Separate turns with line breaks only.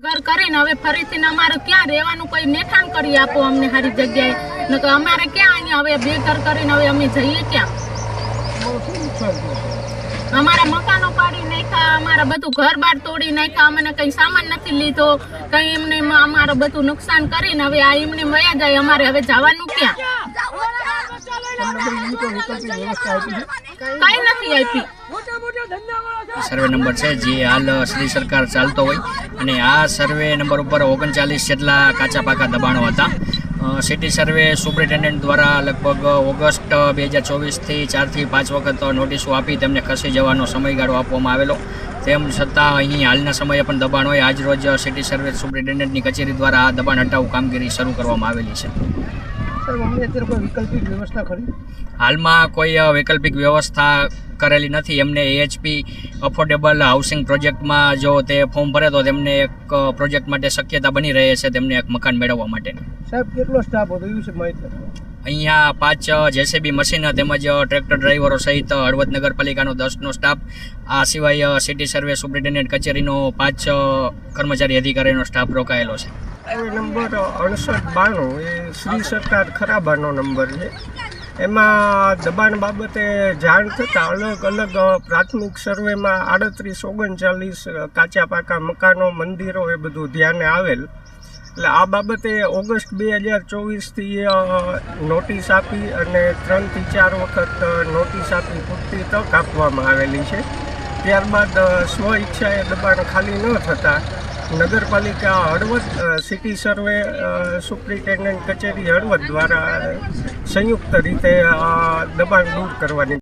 ઘર કરીને હવે ફરીથી અમારે ક્યાં રહેવાનું કોઈ નેઠાણ કરી આપો અમને સારી જગ્યાએ. નકર અમારે ક્યાં અહીંયા હવે બે ઘર કરીને હવે અમે જઈએ ક્યાં? અમારા મકાનો પાડી નાખ્યા અમારા બધું ઘર બાર તોડી નાખ્યા અમને કઈ સામાન નથી લીધો. કઈ એમને અમારું બધું નુકસાન કરીને હવે આ એમને વયા જાય અમારે હવે જવાનું ક્યાં? કઈ નથી આપી.
સર્વે નંબર છે જે હાલ શ્રી સરકાર ચાલતો હોય. અને આ સર્વે નંબર ઉપર ઓગણચાલીસ જેટલા કાચા પાકા દબાણો હતા. સિટી સર્વે સુપ્રિન્ટેન્ડન્ટ દ્વારા લગભગ ઓગસ્ટ બે હજાર ચોવીસથી ચારથી પાંચ વખત નોટિસો આપી તેમને ખસી જવાનો સમયગાળો આપવામાં આવેલો. તેમ છતાં અહીં હાલના સમયે પણ દબાણ હોય. આજ રોજ સિટી સર્વે સુપ્રિન્ટેન્ડન્ટની કચેરી દ્વારા આ દબાણ હટાવ કામગીરી શરૂ કરવામાં આવેલી છે. હાલમાં કોઈ વૈકલ્પિક વ્યવસ્થા કરેલી નથી. એમને એએચપી અફોર્ડેબલ હાઉસિંગ પ્રોજેક્ટમાં જો તે ફોર્મ ભરે તો તેમને એક પ્રોજેક્ટ માટે શક્યતા બની રહે છે. તેમને એક મકાન મેળવવા માટે.
સાહેબ કેટલો સ્ટાફ હતો? એ માહિતી?
અહીંયા પાંચ જેસીબી મશીન તેમજ ટ્રેક્ટર ડ્રાઈવરો સહિત હળવદ નગરપાલિકાનો દસનો સ્ટાફ આ સિવાય સિટી સર્વે સુપ્રિન્ટેન્ડન્ટ કચેરીનો પાંચ કર્મચારી અધિકારીનો સ્ટાફ રોકાયેલો છે.
નંબર અડસઠ બાણું. એ શ્રી સરકાર ખરાબાનો નંબર છે. એમાં દબાણ બાબતે જાણ થતાં અલગ અલગ પ્રાથમિક સર્વેમાં આડત્રીસ ઓગણચાલીસ કાચા પાકા મકાનો, મંદિરો એ બધું ધ્યાને આવેલ. એટલે આ બાબતે ઓગસ્ટ બે હજાર ચોવીસથી નોટિસ આપી અને ત્રણથી ચાર વખત નોટિસ આપી પૂરતી તક આપવામાં આવેલી છે. ત્યારબાદ સ્વ ઈચ્છાએ દબાણ ખાલી ન થતાં નગરપાલિકા હળવદ સિટી સર્વે સુપ્રિન્ટેન્ડન્ટ કચેરી હળવદ દ્વારા સંયુક્ત રીતે દબાણ દૂર કરવાની